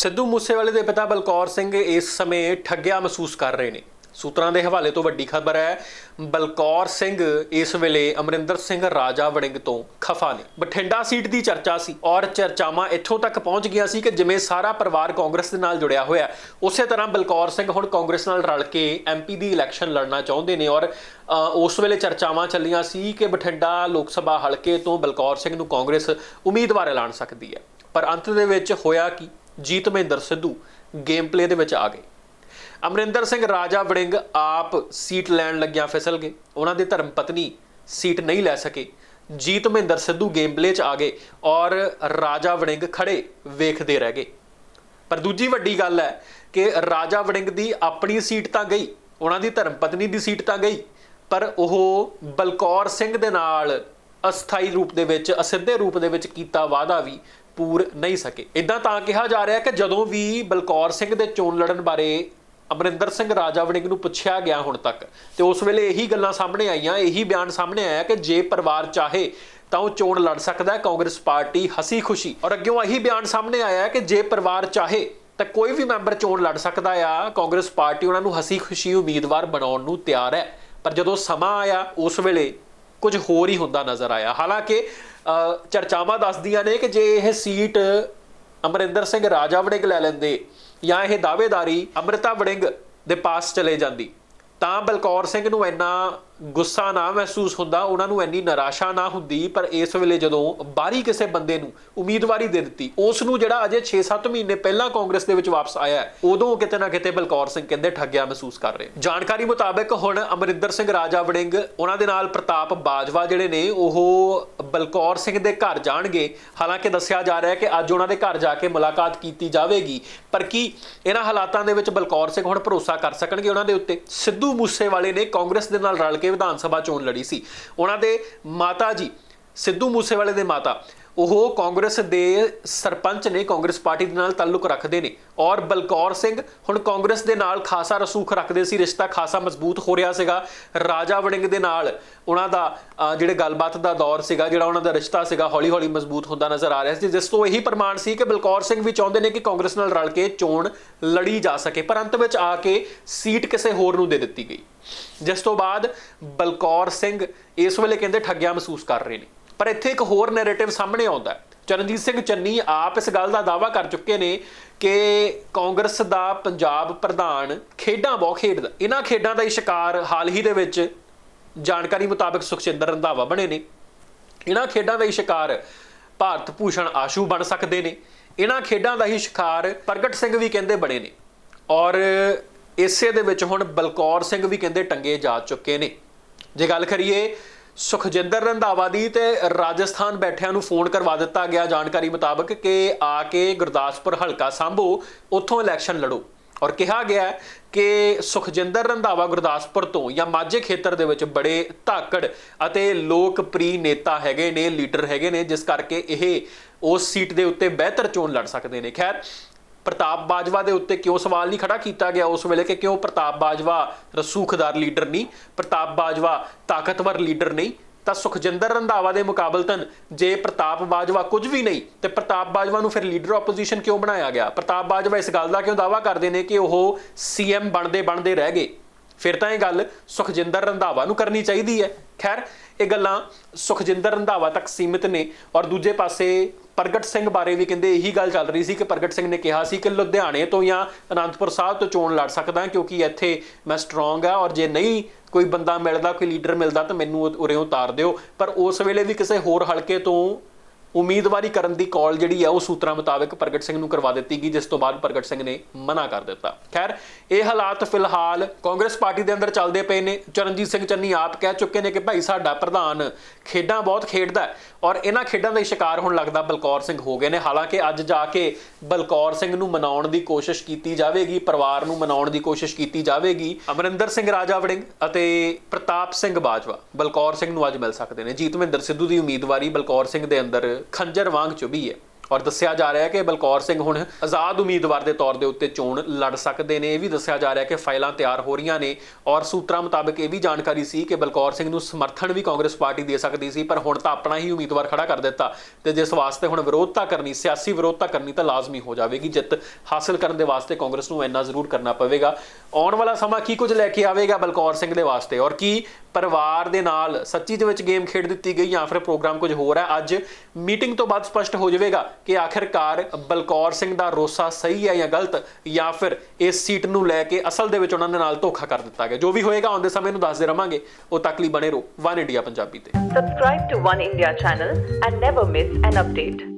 ਸਿੱਧੂ ਮੂਸੇਵਾਲੇ ਦੇ ਪਿਤਾ ਬਲਕੌਰ ਸਿੰਘ ਇਸ ਸਮੇਂ ਠੱਗਿਆ ਮਹਿਸੂਸ ਕਰ ਰਹੇ ਨੇ। ਸੂਤਰਾਂ ਦੇ ਹਵਾਲੇ ਤੋਂ ਵੱਡੀ ਖਬਰ ਹੈ, ਬਲਕੌਰ ਸਿੰਘ ਇਸ ਵੇਲੇ ਅਮਰਿੰਦਰ ਸਿੰਘ ਰਾਜਾ ਵੜਿੰਗ ਤੋਂ ਖਫਾ ਨੇ। ਬਠਿੰਡਾ ਸੀਟ ਦੀ ਚਰਚਾ ਸੀ ਔਰ ਚਰਚਾਵਾਂ ਇੱਥੋਂ ਤੱਕ ਪਹੁੰਚ ਗਈਆਂ ਸੀ ਕਿ ਜਿਵੇਂ ਸਾਰਾ ਪਰਿਵਾਰ ਕਾਂਗਰਸ ਦੇ ਨਾਲ ਜੁੜਿਆ ਹੋਇਆ ਉਸੇ ਤਰ੍ਹਾਂ ਬਲਕੌਰ ਸਿੰਘ ਹੁਣ ਕਾਂਗਰਸ ਨਾਲ ਰਲ ਕੇ ਐਮਪੀ ਦੀ ਇਲੈਕਸ਼ਨ ਲੜਨਾ ਚਾਹੁੰਦੇ ਨੇ ਔਰ ਉਸ ਵੇਲੇ ਚਰਚਾਵਾਂ ਚੱਲੀਆਂ ਸੀ ਕਿ ਬਠਿੰਡਾ ਲੋਕ ਸਭਾ ਹਲਕੇ ਤੋਂ ਬਲਕੌਰ ਸਿੰਘ ਨੂੰ ਕਾਂਗਰਸ ਉਮੀਦਵਾਰ ਐਲਾਨ ਸਕਦੀ ਹੈ। ਪਰ ਅੰਤ ਦੇ ਵਿੱਚ ਹੋਇਆ ਕਿ? ਜੀਤ ਮਹਿੰਦਰ ਸਿੱਧੂ ਗੇਮ ਪਲੇ ਦੇ ਵਿੱਚ ਆ ਗਏ। ਅਮਰਿੰਦਰ ਸਿੰਘ ਰਾਜਾ ਵੜਿੰਗ ਆਪ ਸੀਟ ਲੈਣ ਲੱਗਿਆ ਫਿਸਲ ਗਏ। ਉਹਨਾਂ ਦੇ ਧਰਮ ਪਤਨੀ ਸੀਟ ਨਹੀਂ ਲੈ ਸਕੇ। ਜੀਤ ਮਹਿੰਦਰ ਸਿੱਧੂ ਗੇਮ ਪਲੇ 'ਚ ਆ ਗਏ ਔਰ ਰਾਜਾ ਵੜਿੰਗ ਖੜੇ ਵੇਖਦੇ ਰਹਿ ਗਏ। ਪਰ ਦੂਜੀ ਵੱਡੀ ਗੱਲ ਹੈ ਕਿ ਰਾਜਾ ਵੜਿੰਗ ਦੀ ਆਪਣੀ ਸੀਟ ਤਾਂ ਗਈ, ਉਹਨਾਂ ਦੀ ਧਰਮ ਪਤਨੀ ਦੀ ਸੀਟ ਤਾਂ ਗਈ, ਪਰ ਉਹ ਬਲਕੌਰ ਸਿੰਘ ਦੇ ਨਾਲ ਅਸਥਾਈ ਰੂਪ ਦੇ ਵਿੱਚ, ਅਸਿੱਧੇ ਰੂਪ ਦੇ ਵਿੱਚ ਕੀਤਾ ਵਾਅਦਾ ਵੀ ਪੂਰ ਨਹੀਂ ਸਕੇ। ਇਦਾਂ ਤਾਂ ਕਿਹਾ ਜਾ ਰਿਹਾ ਕਿ ਜਦੋਂ ਵੀ ਬਲਕੌਰ ਸਿੰਘ ਦੇ ਚੋਣ ਲੜਨ ਬਾਰੇ ਅਮਰਿੰਦਰ ਸਿੰਘ ਰਾਜਾ ਵੜਿੰਗ ਨੂੰ ਪੁੱਛਿਆ ਗਿਆ ਹੁਣ ਤੱਕ, ਤੇ ਉਸ ਵੇਲੇ ਇਹੀ ਗੱਲਾਂ ਸਾਹਮਣੇ ਆਈਆਂ, ਇਹੀ ਬਿਆਨ ਸਾਹਮਣੇ ਆਇਆ ਕਿ ਜੇ ਪਰਿਵਾਰ ਚਾਹੇ ਤਾਂ ਉਹ ਚੋਣ ਲੜ ਸਕਦਾ ਹੈ, ਕਾਂਗਰਸ ਪਾਰਟੀ ਹਸੀ ਖੁਸ਼ੀ। ਔਰ ਅੱਗੇ ਇਹੀ ਬਿਆਨ ਸਾਹਮਣੇ ਆਇਆ ਕਿ ਜੇ ਪਰਿਵਾਰ ਚਾਹੇ ਤਾਂ ਕੋਈ ਵੀ ਮੈਂਬਰ ਚੋਣ ਲੜ ਸਕਦਾ ਆ, ਕਾਂਗਰਸ ਪਾਰਟੀ ਉਹਨਾਂ ਨੂੰ ਹਸੀ ਖੁਸ਼ੀ ਉਮੀਦਵਾਰ ਬਣਾਉਣ ਨੂੰ ਤਿਆਰ ਹੈ। ਪਰ ਜਦੋਂ ਸਮਾਂ ਆਇਆ, ਉਸ ਵੇਲੇ ਕੁਝ ਹੋਰ ਹੀ ਹੁੰਦਾ ਨਜ਼ਰ ਆਇਆ। ਹਾਲਾਂਕਿ ਚਰਚਾਵਾਂ ਦੱਸਦੀਆਂ ਨੇ ਕਿ ਜੇ ਇਹ ਸੀਟ ਅਮਰਿੰਦਰ ਸਿੰਘ ਰਾਜਾ ਵੜਿੰਗ ਲੈ ਲੈਂਦੇ ਜਾਂ ਇਹ ਦਾਅਵੇਦਾਰੀ ਅੰਮ੍ਰਿਤਾ ਵੜਿੰਗ ਦੇ ਪਾਸ ਚਲੇ ਜਾਂਦੀ, ਤਾਂ ਬਲਕੌਰ ਸਿੰਘ ਨੂੰ ਇੰਨਾ ਗੁੱਸਾ ਨਾ ਮਹਿਸੂਸ ਹੁੰਦਾ, ਉਹਨਾਂ ਨੂੰ ਇੰਨੀ ਨਿਰਾਸ਼ਾ ਨਾ ਹੁੰਦੀ, ਪਰ ਇਸ ਵੇਲੇ ਜਦੋਂ ਬਾਹਰੀ ਕਿਸੇ ਬੰਦੇ ਨੂੰ ਉਮੀਦਵਾਰੀ ਦੇ ਦਿੱਤੀ ਉਸ ਨੂੰ ਜਿਹੜਾ ਅਜੇ 6-7 ਮਹੀਨੇ ਪਹਿਲਾਂ ਕਾਂਗਰਸ ਦੇ ਵਿੱਚ ਵਾਪਸ ਆਇਆ ਉਦੋਂ ਕਿਤੇ ਨਾ ਕਿਤੇ ਬਲਕੌਰ ਸਿੰਘ ਕਹਿੰਦੇ ਠੱਗਿਆ ਮਹਿਸੂਸ ਕਰ ਰਹੇ ਜਾਣਕਾਰੀ ਮੁਤਾਬਕ ਹੁਣ ਅਮਰਿੰਦਰ ਸਿੰਘ ਰਾਜਾ ਵੜਿੰਗ, ਉਹਨਾਂ ਦੇ ਨਾਲ ਪ੍ਰਤਾਪ ਬਾਜਵਾ ਜਿਹੜੇ ਨੇ, ਉਹ ਬਲਕੌਰ ਸਿੰਘ ਦੇ ਘਰ ਜਾਣਗੇ। ਹਾਲਾਂਕਿ ਦੱਸਿਆ ਜਾ ਰਿਹਾ ਹੈ ਕਿ ਅੱਜ ਉਹਨਾਂ ਦੇ ਘਰ ਜਾ ਕੇ ਮੁਲਾਕਾਤ ਕੀਤੀ ਜਾਵੇਗੀ, ਪਰ ਕੀ ਇਹਨਾਂ ਹਾਲਾਤਾਂ ਦੇ ਵਿੱਚ ਬਲਕੌਰ ਸਿੰਘ ਹੁਣ ਭਰੋਸਾ ਕਰ ਸਕਣਗੇ ਉਹਨਾਂ ਦੇ ਉੱਤੇ? ਸਿੱਧੂ ਮੂਸੇਵਾਲੇ ਨੇ ਕਾਂਗਰਸ ਦੇ ਨਾਲ ਰਲ ਕੇ ਵਿਧਾਨ ਸਭਾ ਚੋਣ ਲੜੀ ਸੀ। ਉਹਨਾਂ ਦੇ ਮਾਤਾ ਜੀ ਸਿੱਧੂ ਮੂਸੇਵਾਲੇ ਦੇ ਮਾਤਾ ਉਹ ਕਾਂਗਰਸ ਦੇ ਸਰਪੰਚ ਨੇ ਕਾਂਗਰਸ ਪਾਰਟੀ ਦੇ ਨਾਲ ਤਾਲੁਕ ਰੱਖਦੇ ਨੇ। ਔਰ ਬਲਕੌਰ ਸਿੰਘ ਹੁਣ ਕਾਂਗਰਸ ਦੇ ਨਾਲ ਖਾਸਾ ਰਸੂਖ ਰੱਖਦੇ ਸੀ, ਰਿਸ਼ਤਾ ਖਾਸਾ ਮਜ਼ਬੂਤ ਹੋ ਰਿਹਾ ਸੀਗਾ। ਰਾਜਾ ਵੜਿੰਗ ਦੇ ਨਾਲ ਉਹਨਾਂ ਦਾ ਜਿਹੜੇ ਗੱਲਬਾਤ ਦਾ ਦੌਰ ਸੀਗਾ, ਜਿਹੜਾ ਉਹਨਾਂ ਦਾ ਰਿਸ਼ਤਾ ਸੀਗਾ ਹੌਲੀ ਹੌਲੀ ਮਜ਼ਬੂਤ ਹੁੰਦਾ ਨਜ਼ਰ ਆ ਰਿਹਾ ਸੀ। ਜਿਸ ਤੋਂ ਇਹੀ ਪ੍ਰਮਾਣ ਸੀ ਕਿ ਬਲਕੌਰ ਸਿੰਘ ਵੀ ਚਾਹੁੰਦੇ ਨੇ ਕਿ ਕਾਂਗਰਸ ਨਾਲ ਰਲ ਕੇ ਚੋਣ ਲੜੀ ਜਾ ਸਕੇ, ਪਰ ਅੰਤ ਵਿੱਚ ਆ ਕੇ ਸੀਟ ਕਿਸੇ ਹੋਰ ਨੂੰ ਦੇ ਦਿੱਤੀ ਗਈ। ਜਿਸ ਤੋਂ ਬਾਅਦ ਬਲਕੌਰ ਸਿੰਘ ਇਸ ਵੇਲੇ ਕਹਿੰਦੇ ਠੱਗਿਆ ਮਹਿਸੂਸ ਕਰ ਰਹੇ ਨੇ। ਪਰ ਇੱਥੇ ਇੱਕ ਹੋਰ ਨੈਰੇਟਿਵ ਸਾਹਮਣੇ ਆਉਂਦਾ ਹੈ। ਚਰਨਜੀਤ ਸਿੰਘ ਚੰਨੀ ਆਪ ਇਸ ਗੱਲ ਦਾ ਦਾਅਵਾ ਕਰ ਚੁੱਕੇ ਨੇ ਕਿ ਕਾਂਗਰਸ ਦਾ ਪੰਜਾਬ ਪ੍ਰਧਾਨ ਖੇਡਾਂ ਬਹੁਤ ਖੇਡਦਾ ਇਹਨਾਂ ਖੇਡਾਂ ਦਾ ਹੀ ਸ਼ਿਕਾਰ ਹਾਲ ਹੀ ਦੇ ਵਿੱਚ ਜਾਣਕਾਰੀ ਮੁਤਾਬਕ ਸੁਖਚਿੰਦਰ ਰੰਧਾਵਾ ਬਣੇ ਨੇ। ਇਹਨਾਂ ਖੇਡਾਂ ਦਾ ਹੀ ਸ਼ਿਕਾਰ ਭਾਰਤ ਭੂਸ਼ਣ ਆਸ਼ੂ ਬਣ ਸਕਦੇ ਨੇ। ਇਹਨਾਂ ਖੇਡਾਂ ਦਾ ਹੀ ਸ਼ਿਕਾਰ ਪ੍ਰਗਟ ਸਿੰਘ ਵੀ ਕਹਿੰਦੇ ਬਣੇ ਨੇ। ਔਰ ਇਸੇ ਦੇ ਵਿੱਚ ਹੁਣ ਬਲਕੌਰ ਸਿੰਘ ਵੀ ਕਹਿੰਦੇ ਟੰਗੇ ਜਾ ਚੁੱਕੇ ਨੇ। ਜੇ ਗੱਲ ਕਰੀਏ ਸੁਖਜਿੰਦਰ ਰੰਧਾਵਾ ਦੀ ਤੇ ਰਾਜਸਥਾਨ ਬੈਠਿਆਂ ਨੂੰ ਫੋਨ ਕਰਵਾ ਦਿੱਤਾ ਗਿਆ ਜਾਣਕਾਰੀ ਮੁਤਾਬਕ ਕਿ ਆ ਕੇ ਗੁਰਦਾਸਪੁਰ ਹਲਕਾ ਸੰਭੋ, ਉੱਥੋਂ ਇਲੈਕਸ਼ਨ ਲੜੋ। ਔਰ ਕਿਹਾ ਗਿਆ ਕਿ ਸੁਖਜਿੰਦਰ ਰੰਧਾਵਾ ਗੁਰਦਾਸਪੁਰ ਤੋਂ ਜਾਂ ਮਾਝੇ ਖੇਤਰ ਦੇ ਵਿੱਚ ਬੜੇ ਧਾਕੜ ਅਤੇ ਲੋਕਪ੍ਰਿਯ ਨੇਤਾ ਹੈਗੇ ਨੇ, ਲੀਡਰ ਹੈਗੇ ਨੇ, ਜਿਸ ਕਰਕੇ ਇਹ ਉਸ ਸੀਟ ਦੇ ਉੱਤੇ ਬਿਹਤਰ ਚੋਣ ਲੜ ਸਕਦੇ ਨੇ। ਖੈਰ ਪ੍ਰਤਾਪ ਬਾਜਵਾ ਦੇ ਉੱਤੇ ਕਿਉਂ ਸਵਾਲ ਨਹੀਂ ਖੜਾ ਕੀਤਾ ਗਿਆ ਉਸ ਵੇਲੇ ਕਿ ਕਿਉਂ ਪ੍ਰਤਾਪ ਬਾਜਵਾ ਰਸੂਖਦਾਰ ਲੀਡਰ ਨਹੀਂ, ਪ੍ਰਤਾਪ ਬਾਜਵਾ ਤਾਕਤਵਰ ਲੀਡਰ ਨਹੀਂ? ਤਾਂ ਸੁਖਜਿੰਦਰ ਰੰਧਾਵਾ ਦੇ ਮੁਕਾਬਲਤਨ ਜੇ ਪ੍ਰਤਾਪ ਬਾਜਵਾ ਕੁਝ ਵੀ ਨਹੀਂ, ਤੇ ਪ੍ਰਤਾਪ ਬਾਜਵਾ ਨੂੰ ਫਿਰ ਲੀਡਰ ਆਪੋਜੀਸ਼ਨ ਕਿਉਂ ਬਣਾਇਆ ਗਿਆ? ਪ੍ਰਤਾਪ ਬਾਜਵਾ ਇਸ ਗੱਲ ਦਾ ਕਿਉਂ ਦਾਵਾ ਕਰਦੇ ਨੇ ਕਿ ਉਹ ਸੀਐਮ ਬਣਦੇ ਬਣਦੇ ਰਹਿ ਗਏ? ਫਿਰ ਤਾਂ ਇਹ ਗੱਲ ਸੁਖਜਿੰਦਰ ਰੰਧਾਵਾ ਨੂੰ ਕਰਨੀ ਚਾਹੀਦੀ ਹੈ। ਖੈਰ, ਇਹ ਗੱਲਾਂ ਸੁਖਜਿੰਦਰ ਰੰਧਾਵਾ ਤੱਕ ਸੀਮਿਤ ਨੇ ਔਰ ਦੂਜੇ ਪਾਸੇ ਪ੍ਰਗਟ ਸਿੰਘ ਬਾਰੇ ਵੀ ਕਹਿੰਦੇ ਇਹੀ ਗੱਲ ਚੱਲ ਰਹੀ ਸੀ ਕਿ ਪ੍ਰਗਟ ਸਿੰਘ ਨੇ ਕਿਹਾ ਸੀ ਕਿ ਲੁਧਿਆਣੇ ਤੋਂ ਜਾਂ ਅਨੰਦਪੁਰ ਸਾਹਿਬ ਤੋਂ ਚੋਣ ਲੜ ਸਕਦਾ ਕਿਉਂਕਿ ਇੱਥੇ ਮੈਂ ਸਟਰੋਂਗ ਆ ਔਰ ਜੇ ਨਹੀਂ ਕੋਈ ਬੰਦਾ ਮਿਲਦਾ, ਕੋਈ ਲੀਡਰ ਮਿਲਦਾ ਤਾਂ ਮੈਨੂੰ ਉ- ਉਰੇ ਉਤਾਰ ਦਿਓ। ਪਰ ਉਸ ਵੇਲੇ ਵੀ ਕਿਸੇ ਹੋਰ ਹਲਕੇ ਤੋਂ ਉਮੀਦਵਾਰੀ ਕਰਨ ਦੀ ਕਾਲ ਜਿਹੜੀ ਆ, ਉਹ ਸੂਤਰਾਂ ਮੁਤਾਬਕ ਪ੍ਰਗਟ ਸਿੰਘ ਨੂੰ ਕਰਵਾ ਦਿੱਤੀ ਗਈ, ਜਿਸ ਤੋਂ ਬਾਅਦ ਪ੍ਰਗਟ ਸਿੰਘ ਨੇ ਮਨਾ ਕਰ ਦਿੱਤਾ। ਖੈਰ, ਇਹ ਹਾਲਾਤ ਫਿਲਹਾਲ ਕਾਂਗਰਸ ਪਾਰਟੀ ਦੇ ਅੰਦਰ ਚੱਲਦੇ ਪਏ ਨੇ। ਚਰਨਜੀਤ ਸਿੰਘ ਚੰਨੀ ਆਪ ਕਹਿ ਚੁੱਕੇ ਨੇ ਕਿ ਭਾਈ ਸਾਡਾ ਪ੍ਰਧਾਨ ਖੇਡਾਂ ਬਹੁਤ ਖੇਡਦਾ ਔਰ ਇਹਨਾਂ ਖੇਡਾਂ ਦਾ ਸ਼ਿਕਾਰ ਹੁਣ ਲੱਗਦਾ ਬਲਕੌਰ ਸਿੰਘ ਹੋ ਗਏ ਨੇ। ਹਾਲਾਂਕਿ ਅੱਜ ਜਾ ਕੇ ਬਲਕੌਰ ਸਿੰਘ ਨੂੰ ਮਨਾਉਣ ਦੀ ਕੋਸ਼ਿਸ਼ ਕੀਤੀ ਜਾਵੇਗੀ, ਪਰਿਵਾਰ ਨੂੰ ਮਨਾਉਣ ਦੀ ਕੋਸ਼ਿਸ਼ ਕੀਤੀ ਜਾਵੇਗੀ। ਅਮਰਿੰਦਰ ਸਿੰਘ ਰਾਜਾ ਵੜਿੰਗ ਅਤੇ ਪ੍ਰਤਾਪ ਸਿੰਘ ਬਾਜਵਾ ਬਲਕੌਰ ਸਿੰਘ ਨੂੰ ਅੱਜ ਮਿਲ ਸਕਦੇ ਨੇ। ਜੀਤਵਿੰਦਰ ਸਿੱਧੂ ਦੀ ਉਮੀਦਵਾਰੀ ਬਲਕੌਰ ਸਿੰਘ ਦੇ ਅੰਦਰ ਖੰਜਰ ਵਾਂਗ ਚੁਭੀ ਹੈ। ਔਰ ਦੱਸਿਆ ਜਾ ਰਿਹਾ ਹੈ ਕਿ ਬਲਕੌਰ ਸਿੰਘ ਹੁਣ ਆਜ਼ਾਦ ਉਮੀਦਵਾਰ ਦੇ ਤੌਰ ਦੇ ਉੱਤੇ ਚੋਣ ਲੜ ਸਕਦੇ ਨੇ। ਇਹ ਵੀ ਦੱਸਿਆ ਜਾ ਰਿਹਾ ਹੈ ਕਿ ਫਾਈਲਾਂ ਤਿਆਰ ਹੋ ਰਹੀਆਂ ਨੇ ਔਰ ਸੂਤਰਾਂ ਮੁਤਾਬਕ ਇਹ ਵੀ ਜਾਣਕਾਰੀ ਸੀ ਕਿ ਬਲਕੌਰ ਸਿੰਘ ਨੂੰ ਸਮਰਥਨ ਵੀ ਕਾਂਗਰਸ ਪਾਰਟੀ ਦੇ ਸਕਦੀ ਸੀ, ਪਰ ਹੁਣ ਤਾਂ ਆਪਣਾ ਹੀ ਉਮੀਦਵਾਰ ਖੜਾ ਕਰ ਦਿੱਤਾ ਤੇ ਜਿਸ ਵਾਸਤੇ ਹੁਣ ਵਿਰੋਧਤਾ ਕਰਨੀ, ਸਿਆਸੀ ਵਿਰੋਧਤਾ ਕਰਨੀ ਤਾਂ ਲਾਜ਼ਮੀ ਹੋ ਜਾਵੇਗੀ। ਜਿੱਤ ਹਾਸਲ ਕਰਨ ਦੇ ਵਾਸਤੇ ਕਾਂਗਰਸ ਨੂੰ ਇੰਨਾ ਜ਼ਰੂਰ ਕਰਨਾ ਪਵੇਗਾ। ਆਉਣ ਵਾਲਾ ਸਮਾਂ ਕੀ ਕੁਝ ਲੈ ਕੇ ਆਵੇਗਾ ਬਲਕੌਰ ਸਿੰਘ ਦੇ ਵਾਸਤੇ? ਔਰ ਕੀ ਪਰਿਵਾਰ ਦੇ ਨਾਲ ਸੱਚੀ ਦੇ ਵਿੱਚ ਗੇਮ ਖੇਡ ਦਿੱਤੀ ਗਈ ਜਾਂ ਫਿਰ ਪ੍ਰੋਗਰਾਮ ਕੁਝ ਹੋਰ ਹੈ। ਅੱਜ ਮੀਟਿੰਗ ਤੋਂ ਬਾਅਦ ਸਪਸ਼ਟ ਹੋ ਜਾਵੇਗਾ ਕਿ ਆਖਿਰਕਾਰ ਬਲਕੌਰ ਸਿੰਘ ਦਾ ਰੋਸਾ ਸਹੀ ਹੈ ਜਾਂ ਗਲਤ ਜਾਂ ਫਿਰ ਇਸ ਸੀਟ ਨੂੰ ਲੈ ਕੇ ਅਸਲ ਦੇ ਵਿੱਚ ਉਹਨਾਂ ਦੇ ਨਾਲ ਧੋਖਾ ਕਰ ਦਿੱਤਾ ਗਿਆ। ਜੋ ਵੀ ਹੋਏਗਾ ਆਉਂਦੇ ਸਮੇਂ ਨੂੰ ਦੱਸਦੇ ਰਵਾਂਗੇ। ਉਹ ਤੱਕ ਲਈ ਬਣੇ ਰਹੋ। ਵਨ ਇੰਡੀਆ ਪੰਜਾਬੀ ਤੇ। Subscribe to One India channel and never miss an update.